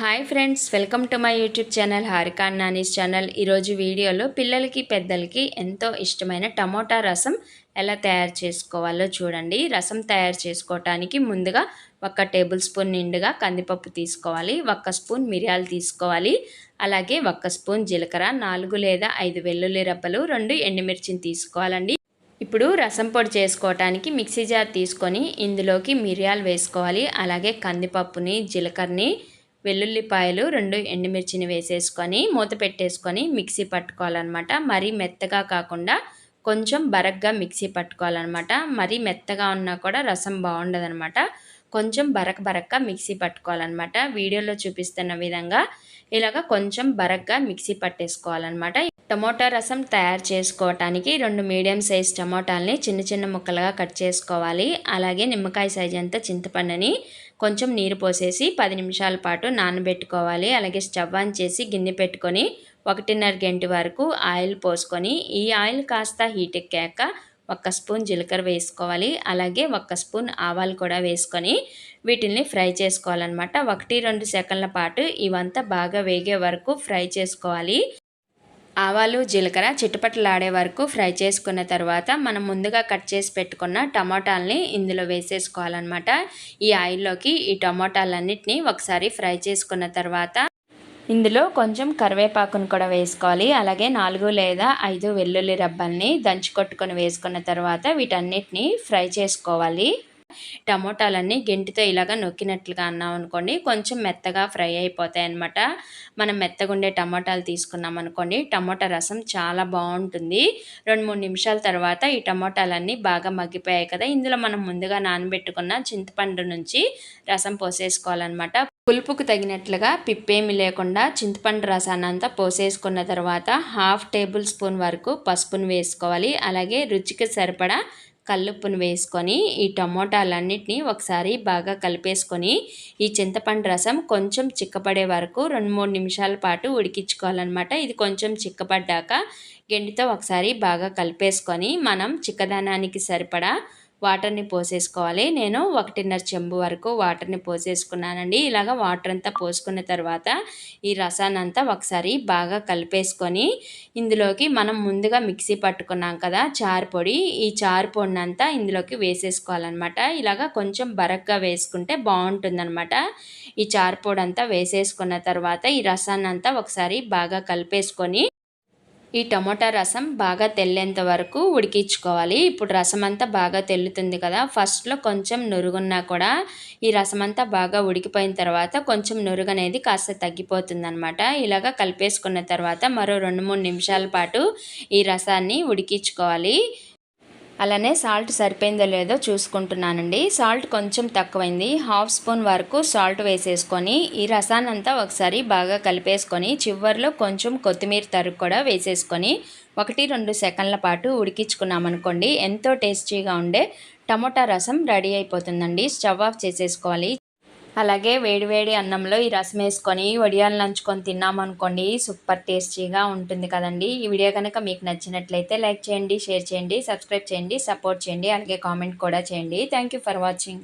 Hi friends welcome to my YouTube channel Harika Nani's channel. ఈరోజు వీడియోలో పిల్లలకి పెద్దలకి ఎంతో ఇష్టమైన టమోటా రసం ఎలా తయారు చేసుకోవాలో చూడండి. రసం తయారు చేసుకోవటానికి ముందుగా ఒక టేబుల్ స్పూన్ నిండుగా కందిపప్పు తీసుకోవాలి ఒక్క స్పూన్ మిరియాలు తీసుకోవాలి అలాగే ఒక్క స్పూన్ జీలకర్ర నాలుగు లేదా ఐదు వెల్లుల్లి రబ్బలు రెండు ఎండుమిర్చిని తీసుకోవాలండి. ఇప్పుడు రసం పొడి చేసుకోవటానికి మిక్సీ జార్ తీసుకొని ఇందులోకి మిరియాలు వేసుకోవాలి అలాగే కందిపప్పుని జీలకర్రని వెల్లుల్లిపాయలు రెండు ఎండుమిర్చిని వేసేసుకొని మూత పెట్టేసుకొని మిక్సీ పట్టుకోవాలన్నమాట. మరీ మెత్తగా కాకుండా కొంచెం బరగ్గా మిక్సీ పట్టుకోవాలన్నమాట. మరీ మెత్తగా ఉన్నా కూడా రసం బాగుండదనమాట కొంచెం బరక బరక్గా మిక్సీ పట్టుకోవాలన్నమాట. వీడియోలో చూపిస్తున్న విధంగా ఇలాగ కొంచెం బరక్గా మిక్సీ పట్టేసుకోవాలన్నమాట. టమోటా రసం తయారు చేసుకోవటానికి రెండు మీడియం సైజ్ టమోటాలని చిన్న చిన్న ముక్కలుగా కట్ చేసుకోవాలి. అలాగే నిమ్మకాయ సైజ్ అంతా చింతపండుని కొంచెం నీరు పోసేసి పది నిమిషాల పాటు నానబెట్టుకోవాలి. అలాగే స్టవ్ ఆన్ చేసి గిన్నె పెట్టుకొని ఒకటిన్నర గంట వరకు ఆయిల్ పోసుకొని ఈ ఆయిల్ కాస్త హీట్ ఎక్కాక ఒక్క స్పూన్ జీలకర్ర వేసుకోవాలి. అలాగే ఒక్క స్పూన్ ఆవాలు కూడా వేసుకొని వీటిల్ని ఫ్రై చేసుకోవాలన్నమాట. ఒకటి రెండు సెకండ్ల పాటు ఇవంతా బాగా వేగే వరకు ఫ్రై చేసుకోవాలి. ఆవాలు జీలకర్ర చిటపటలాడే వరకు ఫ్రై చేసుకున్న తర్వాత మనం ముందుగా కట్ చేసి పెట్టుకున్న టమాటాలని ఇందులో వేసేసుకోవాలన్నమాట. ఈ ఆయిల్లోకి ఈ టమాటాలన్నిటినీ ఒకసారి ఫ్రై చేసుకున్న తర్వాత ఇందులో కొంచెం కరివేపాకును కూడా వేసుకోవాలి. అలాగే నాలుగు లేదా ఐదు వెల్లుల్లి రబ్బల్ని దంచి కొట్టుకొని వేసుకున్న తర్వాత వీటన్నిటిని ఫ్రై చేసుకోవాలి. టమోటాలన్నీ గెంటితో ఇలాగ నొక్కినట్లుగా అన్నాం అనుకోండి కొంచెం మెత్తగా ఫ్రై అయిపోతాయి అనమాట మనం మెత్తగుండే టమోటాలు తీసుకున్నాం అనుకోండి టమోటా రసం చాలా బాగుంటుంది. రెండు మూడు నిమిషాల తర్వాత ఈ టమోటాలన్నీ బాగా మగ్గిపోయాయి కదా ఇందులో మనం ముందుగా నానబెట్టుకున్న చింతపండు నుంచి రసం పోసేసుకోవాలన్నమాట. పులుపుకు తగినట్లుగా పిప్పేమి లేకుండా చింతపండు రసాన్ని అంతా పోసేసుకున్న తర్వాత హాఫ్ టేబుల్ స్పూన్ వరకు పసుపును వేసుకోవాలి. అలాగే రుచికి సరిపడా కల్లుప్పును వేసుకొని ఈ టమోటాలన్నిటినీ ఒకసారి బాగా కలిపేసుకొని ఈ చింతపండు రసం కొంచెం చిక్కపడే వరకు రెండు మూడు నిమిషాల పాటు ఉడికించుకోవాలన్నమాట. ఇది కొంచెం చిక్కపడ్డాక గెండితో ఒకసారి బాగా కలిపేసుకొని మనం చిక్కదనానికి సరిపడా వాటర్ని పోసేసుకోవాలి. నేను ఒకటిన్నర చెంబు వరకు వాటర్ని పోసేసుకున్నానండి. ఇలాగ వాటర్ అంతా పోసుకున్న తర్వాత ఈ రసాన్ని అంతా ఒకసారి బాగా కలిపేసుకొని ఇందులోకి మనం ముందుగా మిక్సీ పట్టుకున్నాం కదా చారు పొడి. ఈ చారు పొడిని అంతా ఇందులోకి వేసేసుకోవాలన్నమాట. ఇలాగ కొంచెం బరగ్గా వేసుకుంటే బాగుంటుందన్నమాట. ఈ చారు పొడి అంతా వేసేసుకున్న తర్వాత ఈ రసాన్ని అంతా ఒకసారి బాగా కలిపేసుకొని ఈ టమోటా రసం బాగా తెల్లేంత వరకు ఉడికించుకోవాలి. ఇప్పుడు రసం అంతా బాగా తెల్లుతుంది కదా. ఫస్ట్లో కొంచెం నురుగున్నా కూడా ఈ రసం అంతా బాగా ఉడికిపోయిన తర్వాత కొంచెం నురుగు అనేది కాస్త తగ్గిపోతుందనమాట ఇలాగా ఇలాగ కలిపేసుకున్న తర్వాత మరో రెండు మూడు నిమిషాల పాటు ఈ రసాన్ని ఉడికించుకోవాలి. అలానే సాల్ట్ సరిపోయిందో లేదో చూసుకుంటున్నానండి. సాల్ట్ కొంచెం తక్కువైంది. హాఫ్ స్పూన్ వరకు సాల్ట్ వేసేసుకొని ఈ రసానంతా ఒకసారి బాగా కలిపేసుకొని చివరిలో కొంచెం కొత్తిమీర తరుగు కూడా వేసేసుకొని ఒకటి రెండు సెకండ్ల పాటు ఉడికించుకున్నామనుకోండి ఎంతో టేస్టీగా ఉండే టమోటా రసం రెడీ అయిపోతుందండి. స్టవ్ ఆఫ్ చేసేసుకోవాలి. అలాగే వేడివేడి అన్నంలో ఈ రసం వేసుకొని వడియాలు నంచుకొని తిన్నామనుకోండి సూపర్ టేస్టీగా ఉంటుంది కదండి. ఈ వీడియో కనుక మీకు నచ్చినట్లయితే లైక్ చేయండి షేర్ చేయండి సబ్స్క్రైబ్ చేయండి సపోర్ట్ చేయండి అలాగే కామెంట్ కూడా చేయండి. Thank for watching